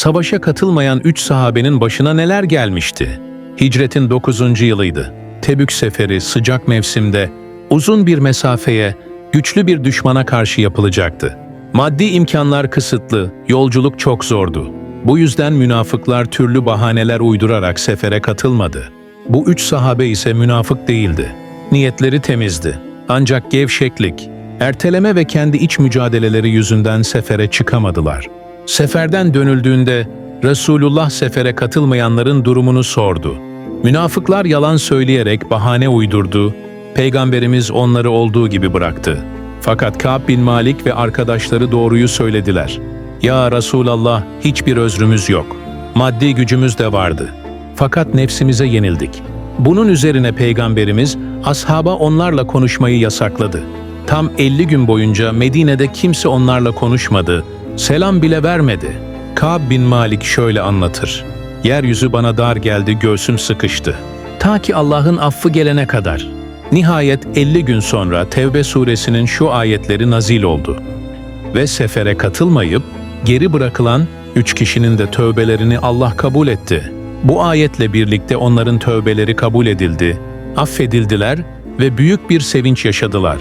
Savaşa katılmayan üç sahabenin başına neler gelmişti? Hicretin 9. yılıydı. Tebük seferi sıcak mevsimde uzun bir mesafeye güçlü bir düşmana karşı yapılacaktı. Maddi imkanlar kısıtlı, yolculuk çok zordu. Bu yüzden münafıklar türlü bahaneler uydurarak sefere katılmadı. Bu üç sahabe ise münafık değildi. Niyetleri temizdi. Ancak gevşeklik, erteleme ve kendi iç mücadeleleri yüzünden sefere çıkamadılar. Seferden dönüldüğünde Resulullah sefere katılmayanların durumunu sordu. Münafıklar yalan söyleyerek bahane uydurdu, Peygamberimiz onları olduğu gibi bıraktı. Fakat Ka'b bin Malik ve arkadaşları doğruyu söylediler. Ya Resulallah hiçbir özrümüz yok. Maddi gücümüz de vardı. Fakat nefsimize yenildik. Bunun üzerine Peygamberimiz ashaba onlarla konuşmayı yasakladı. Tam 50 gün boyunca Medine'de kimse onlarla konuşmadı, selam bile vermedi. Ka'b bin Malik şöyle anlatır. Yeryüzü bana dar geldi, göğsüm sıkıştı. Ta ki Allah'ın affı gelene kadar. Nihayet 50 gün sonra Tevbe suresinin şu ayetleri nazil oldu. Ve sefere katılmayıp geri bırakılan üç kişinin de tövbelerini Allah kabul etti. Bu ayetle birlikte onların tövbeleri kabul edildi, affedildiler ve büyük bir sevinç yaşadılar.